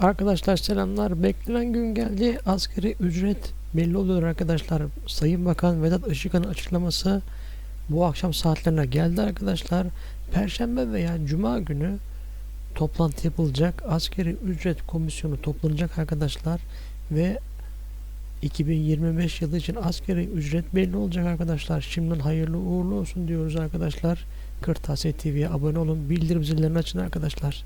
Arkadaşlar selamlar. Beklenen gün geldi. Asgari ücret belli oluyor arkadaşlar. Sayın Bakan Vedat Işıkhan'ın açıklaması bu akşam saatlerine geldi arkadaşlar. Perşembe veya Cuma günü toplantı yapılacak. Asgari ücret komisyonu toplanacak arkadaşlar ve 2025 yılı için asgari ücret belli olacak arkadaşlar. Şimdiden hayırlı uğurlu olsun diyoruz arkadaşlar. Kırtasiye TV'ye abone olun. Bildirim zillerini açın arkadaşlar.